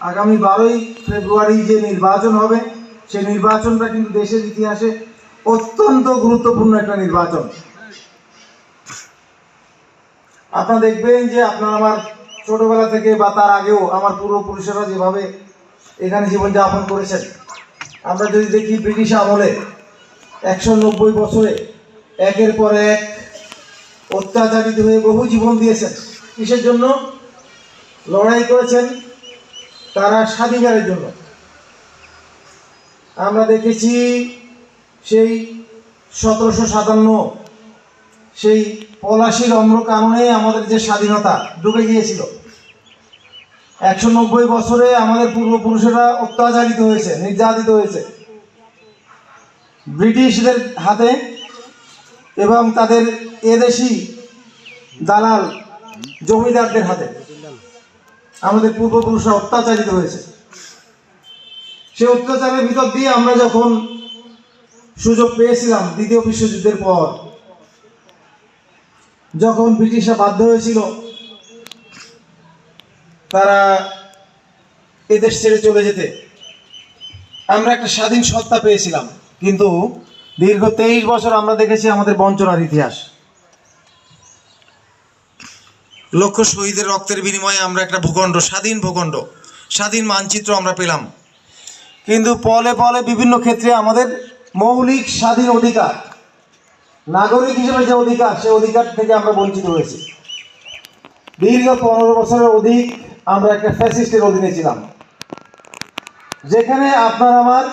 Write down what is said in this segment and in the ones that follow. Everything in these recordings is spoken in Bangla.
আগামী বারোই ফেব্রুয়ারি যে নির্বাচন হবে, সেই নির্বাচনটা কিন্তু দেশের ইতিহাসে অত্যন্ত গুরুত্বপূর্ণ একটা নির্বাচন। আপনারা দেখবেন যে আপনার আমার ছোটবেলা থেকে বা তার আগেও আমার পূর্বপুরুষেরা যেভাবে এখানে জীবনযাপন করেছেন, আমরা যদি দেখি ব্রিটিশ আমলে একশো নব্বই বছরে একের পর এক অত্যাচারিত হয়ে বহু জীবন দিয়েছেন। কিসের জন্য? লড়াই করেছেন তারা স্বাধিকারের জন্য। আমরা দেখেছি সেই সতেরোশো সাতান্ন, সেই পলাশির অম্র কারণে আমাদের যে স্বাধীনতা ডুবে গিয়েছিল। একশো নব্বই বছরে আমাদের পূর্বপুরুষেরা অত্যাচারিত হয়েছে, নির্যাতিত হয়েছে। ব্রিটিশদের হাতে এবং তাদের এদেশি দালাল জমিদারদের হাতে। আমাদের পূর্বপুরুষরা অত্যাচারিত হয়েছে। সে অত্যাচারের ভিতর দিয়ে আমরা যখন সুযোগ পেয়েছিলাম দ্বিতীয় বিশ্বযুদ্ধের পর, যখন ব্রিটিশরা বাধ্য হয়েছিল তারা এদেশ ছেড়ে চলে যেতে, আমরা একটা স্বাধীন সত্তা পেয়েছিলাম। কিন্তু দীর্ঘ তেইশ বছর আমরা দেখেছি আমাদের বঞ্চনার ইতিহাস। লক্ষ শহীদের রক্তের বিনিময়ে আমরা একটা ভূখণ্ড, স্বাধীন ভূখণ্ড, স্বাধীন মানচিত্র আমরা পেলাম। কিন্তু পলে পলে বিভিন্ন ক্ষেত্রে আমাদের মৌলিক স্বাধীন অধিকার, নাগরিক হিসেবে যে অধিকার, সে অধিকার থেকে আমরা বঞ্চিত হয়েছি। দীর্ঘ পনেরো বছরের অধিক আমরা একটা ফ্যাসিস্টের অধীনে ছিলাম। যেখানে আপনার আমার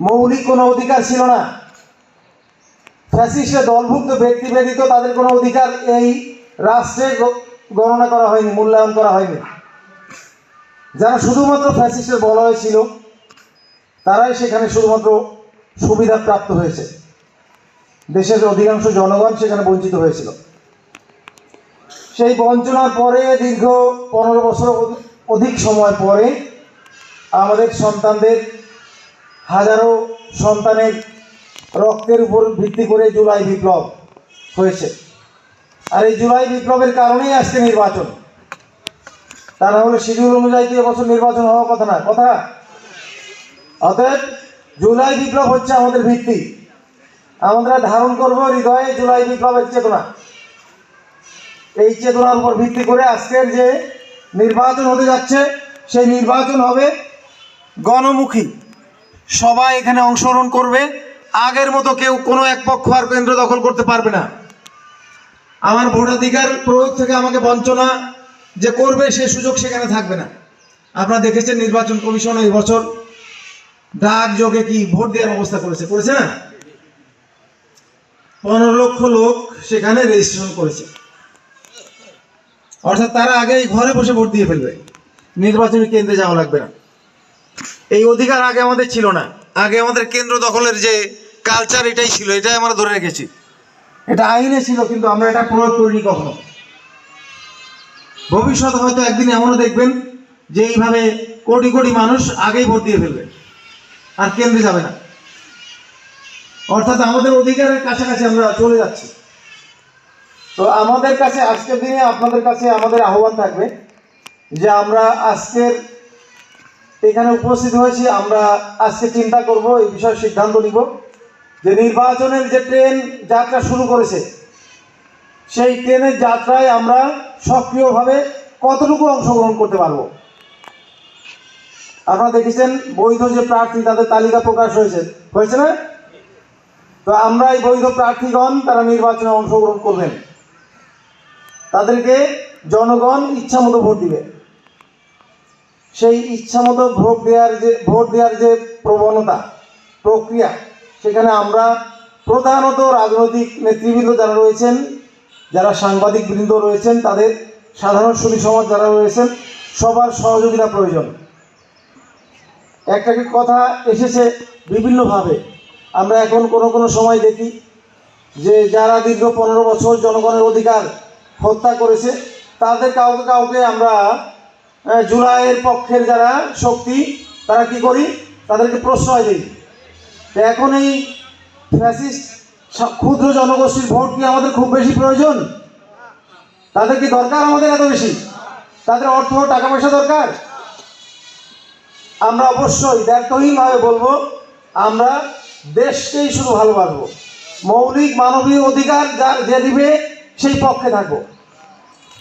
মৌলিক কোনো অধিকার ছিল না। ফ্যাসিস্টের দলভুক্ত ব্যক্তি ব্যতীত তাদের কোনো অধিকার এই রাষ্ট্রে গ- গণনা করা হয়নি, মূল্যায়ন করা হয়নি। যারা শুধুমাত্র ফ্যাসিস্টের বলয় ছিল, তারাই সেখানে শুধুমাত্র সুবিধা প্রাপ্ত হয়েছে। দেশের অধিকাংশ জনগণ সেখানে বঞ্চিত হয়েছিল। সেই বঞ্চনার পরে দীর্ঘ পনেরো বছর অধিক সময় পরে আমাদের সন্তানদের হাজারো সন্তানের রক্তের উপর ভিত্তি করে জুলাই বিপ্লব হয়েছে। আর এই জুলাই বিপ্লবের কারণেই আজকে নির্বাচন। তা না হলে শিডিউল অনুযায়ী তো এবছর নির্বাচন হওয়ার কথা না, কথা। অতএব জুলাই বিপ্লব হচ্ছে আমাদের ভিত্তি। আমরা ধারণ করব হৃদয়ে জুলাই বিপ্লবের চেতনা। এই চেতনার উপর ভিত্তি করে আজকের যে নির্বাচন হতে যাচ্ছে, সেই নির্বাচন হবে গণমুখী। সবাই এখানে অংশগ্রহণ করবে। আগের মতো কেউ কোনো এক পক্ষ আর কেন্দ্র দখল করতে পারবে না। আমার ভোটাধিকার প্রয়োগ থেকে আমাকে বঞ্চনা যে করবে সে সুযোগ সেখানে থাকবে না। আপনারা দেখেছেন নির্বাচন কমিশন এই বছর ডাক যোগে কি ভোট দেওয়ার ব্যবস্থা করেছে করেছে না? পনেরো লক্ষ লোক সেখানে রেজিস্ট্রেশন করেছে। অর্থাৎ তারা আগেই ঘরে বসে ভোট দিয়ে ফেলবে। নির্বাচনী কেন্দ্রে যাওয়া লাগবে না। এই অধিকার আগে আমাদের ছিল না। আগে আমাদের কেন্দ্র দখলের যে কালচার এটাই ছিল, এটাই আমরা ধরে রেখেছি। এটা আইনে ছিল, কিন্তু আমরা এটা প্রয়োগ করিনি কখনো। ভবিষ্যতে হয়তো একদিন এমনও দেখবেন যে এইভাবে কোটি কোটি মানুষ আগেই ভোট দিয়ে ফেলবে, আর কেন্দ্রে যাবে না। অর্থাৎ আমাদের অধিকারের কাছাকাছি আমরা চলে যাচ্ছি। তো আমাদের কাছে আজকের দিনে আপনাদের কাছে আমাদের আহ্বান থাকবে যে আমরা আজকের এখানে উপস্থিত হয়েছি, আমরা আজকে চিন্তা করব, এই বিষয়ে সিদ্ধান্ত নিব। যে নির্বাচনের যে ট্রেন যাত্রা শুরু করেছে, সেই ট্রেনের যাত্রায় আমরা সক্রিয়ভাবে কতটুকু অংশগ্রহণ করতে পারব? আপনারা দেখেছেন, বৈধ যে প্রার্থী তাদের তালিকা প্রকাশ হয়েছে। হয়েছে না? তো আমরা এই বৈধ প্রার্থীগণ তারা নির্বাচনে অংশগ্রহণ করবেন। তাদেরকে জনগণ ইচ্ছা মতো ভোট দিবে। সেই ইচ্ছা মতো ভোট দেওয়ার যে, ভোট দেওয়ার যে প্রবণতা, প্রক্রিয়া সেখানে আমরা প্রধানত রাজনৈতিক নেতৃবৃন্দ যারা রয়েছেন, যারা সাংবাদিক বৃন্দ রয়েছেন, তাদের সাধারণ সুধী সমাজ যারা রয়েছেন, সবার সহযোগিতা প্রয়োজন। একটা কথা এসেছে বিভিন্নভাবে। আমরা এখন কোনো কোনো সময় দেখি যে যারা দীর্ঘ পনেরো বছর জনগণের অধিকার হত্যা করেছে, তাদের কাউকে কাউকে আমরা জুলাইয়ের পক্ষের যারা শক্তি, তারা কি করি? তাদেরকে প্রশ্রয় দিই। এখন এই ফ্যাসিস্ট ক্ষুদ্র জনগোষ্ঠীর ভোট কি আমাদের খুব বেশি প্রয়োজন? তাদের কি দরকার আমাদের এত বেশি? তাদের অর্থ, টাকা পয়সা দরকার? আমরা অবশ্যই দায়িত্বহীনভাবে বলব, আমরা দেশকেই শুধু ভালোবাসবো। মৌলিক মানবীয় অধিকার যার যে দিবে, সেই পক্ষে থাকব।